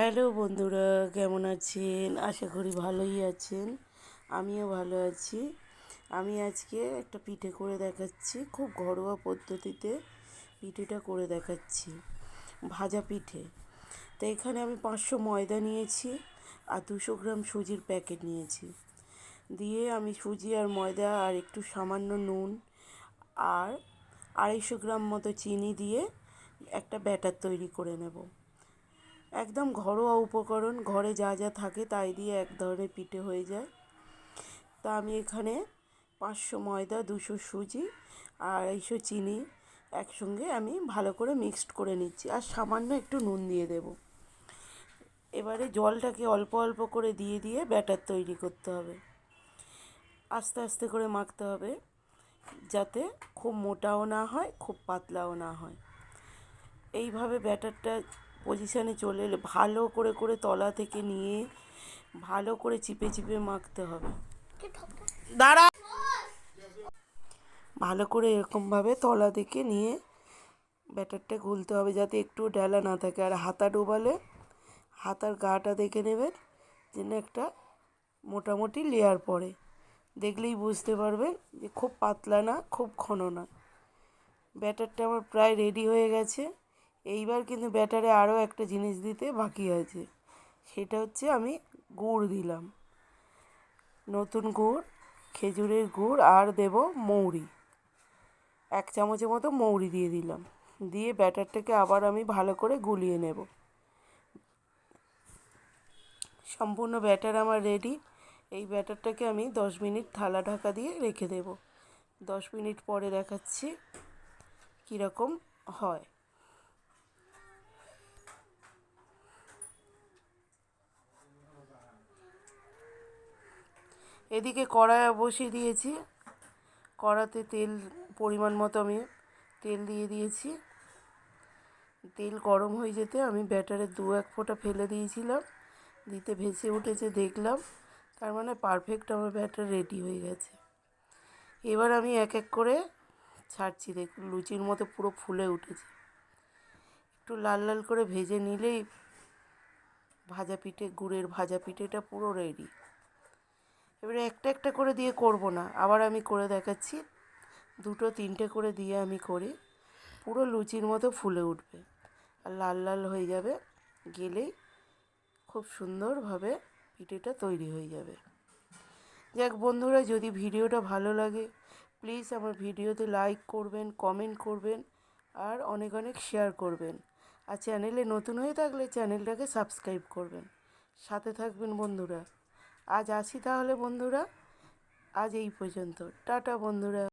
Hello বন্ধুরা, কেমন আছেন? আশা করি ভালোই আছেন। আমিও ভালো আছি। আমি আজকে একটা পিঠে করে দেখাচ্ছি, খুব ঘরোয়া পদ্ধতিতে পিঠেটা করে দেখাচ্ছি, ভাজা পিঠে। তো এখানে আমি পাঁচশো ময়দা নিয়েছি আর দুশো গ্রাম সুজির প্যাকেট নিয়েছি। দিয়ে আমি সুজি আর ময়দা আর একটু সামান্য নুন আর আড়াইশো গ্রাম মতো চিনি দিয়ে একটা ব্যাটার তৈরি করে নেব। একদম ঘরোয়া উপকরণ, ঘরে যা যা থাকে তাই দিয়ে এক ধরনের পিঠে হয়ে যায়। তা আমি এখানে পাঁচশো ময়দা, দুশো সুজি আড়াইশো চিনি একসঙ্গে আমি ভালো করে মিক্সড করে নিচ্ছি। আর সামান্য একটু নুন দিয়ে দেব। এবারে জলটাকে অল্প অল্প করে দিয়ে দিয়ে ব্যাটার তৈরি করতে হবে। আস্তে আস্তে করে মাখতে হবে যাতে খুব মোটাও না হয়, খুব পাতলাও না হয়। এইভাবে ব্যাটারটা পজিশানে চলে এলে ভালো করে করে তলা থেকে নিয়ে ভালো করে চিপে চিপে মাখতে হবে। দাঁড়া। ভালো করে এরকমভাবে তলা থেকে নিয়ে ব্যাটারটা গুলতে হবে যাতে একটু ডালা না থাকে। আর হাতা ডোবালে হাতার গাটা দেখে নেবেন যেন একটা মোটামুটি লেয়ার পড়ে। দেখলেই বুঝতে পারবেন যে খুব পাতলা না, খুব ঘন না। ব্যাটারটা আমার প্রায় রেডি হয়ে গেছে। এইবার কিন্তু ব্যাটারে আরও একটা জিনিস দিতে বাকি আছে। সেটা হচ্ছে আমি গুড় দিলাম। নতুন গুড়, খেজুরের গুড় আর দেব মৌরি। এক চামচের মতো মৌরি দিয়ে দিলাম। দিয়ে ব্যাটারটাকে আবার আমি ভালো করে গুলিয়ে নেব। সম্পূর্ণ ব্যাটার আমার রেডি। এই ব্যাটারটাকে আমি দশ মিনিট থালা ঢাকা দিয়ে রেখে দেব। দশ মিনিট পরে দেখাচ্ছি কীরকম হয়। এদিকে কড়াই বসিয়ে দিয়েছি। কড়াতে তেল পরিমাণ মতো আমি তেল দিয়ে দিয়েছি। তেল গরম হয়ে যেতে আমি ব্যাটারে দু এক ফোঁটা ফেলে দিয়েছিলাম। দিতে ভেসে উঠেছে, দেখলাম। তার মানে পারফেক্ট আমার ব্যাটার রেডি হয়ে গেছে। এবার আমি এক এক করে ছাড়ছি, দেখুন লুচির মতো পুরো ফুলে উঠেছে। একটু লাল লাল করে ভেজে নিলেই ভাজা পিঠে, গুড়ের ভাজা পিঠেটা পুরো রেডি এবারে একটা একটা করে দিয়ে করব না, আবার আমি করে দেখাচ্ছি। দুটো তিনটে করে দিয়ে আমি করি, পুরো লুচির মতো ফুলে উঠবে। আর লাল লাল হয়ে যাবে, গেলেই খুব সুন্দরভাবে পিঠেটা তৈরি হয়ে যাবে। যাক বন্ধুরা, যদি ভিডিওটা ভালো লাগে, প্লিজ আমার ভিডিওতে লাইক করবেন, কমেন্ট করবেন, আর অনেক অনেক শেয়ার করবেন। আর চ্যানেলে নতুন হয়ে থাকলে চ্যানেলটাকে সাবস্ক্রাইব করবেন। সাথে থাকবেন বন্ধুরা। আজ আসি তাহলে বন্ধুরা। আজ এই পর্যন্ত। টাটা বন্ধুরা।